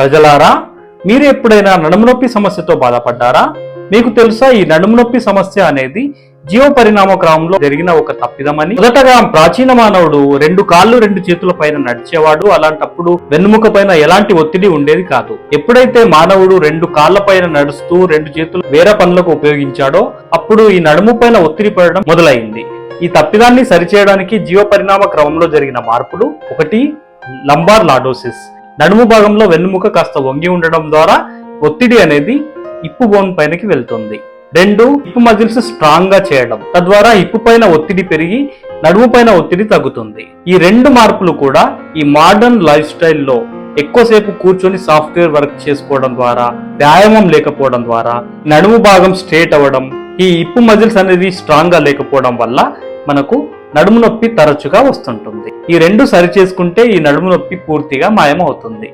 ప్రజలారా మీరు ఎప్పుడైనా నడుము నొప్పి సమస్యతో బాధపడ్డారా? మీకు తెలుసా ఈ నడుము నొప్పి సమస్య అనేది జీవ పరిణామ క్రమంలో జరిగిన ఒక తప్పిదమని. మొదటగా ప్రాచీన మానవుడు రెండు కాళ్ళు రెండు చేతుల పైన నడిచేవాడు. అలాంటప్పుడు వెన్నుముక పైన ఎలాంటి ఒత్తిడి ఉండేది కాదు. ఎప్పుడైతే మానవుడు రెండు కాళ్ళ పైన నడుస్తూ రెండు చేతులు వేరే పనులకు ఉపయోగించాడో అప్పుడు ఈ నడుము పైన ఒత్తిడి పడడం మొదలైంది. ఈ తప్పిదాన్ని సరిచేయడానికి జీవ పరిణామ క్రమంలో జరిగిన మార్పులు ఒకటి లంబార్ లాడోసిస్. నడుము భాగంలో వెన్నుముక కాస్త వంగి ఉండడం ద్వారా ఒత్తిడి అనేది ఇప్పు బోన్ పైనకి వెళ్తుంది. రెండు ఇప్పు మజిల్స్ స్ట్రాంగ్గా చేయడం తద్వారా ఇప్పు పైన ఒత్తిడి పెరిగి నడుము పైన ఒత్తిడి తగ్గుతుంది. ఈ రెండు మార్పులు కూడా ఈ మోడర్న్ లైఫ్ స్టైల్లో ఎక్కువసేపు కూర్చొని సాఫ్ట్వేర్ వర్క్ చేసుకోవడం ద్వారా వ్యాయామం లేకపోవడం ద్వారా నడుము భాగం స్ట్రేట్ అవ్వడం ఈ ఇప్పు మజిల్స్ అనేది స్ట్రాంగ్గా లేకపోవడం వల్ల మనకు నడుము నొప్పి తరచుగా వస్తుంటుంది. ఈ రెండు సరి చేసుకుంటే ఈ నడుము నొప్పి పూర్తిగా మాయమవుతుంది.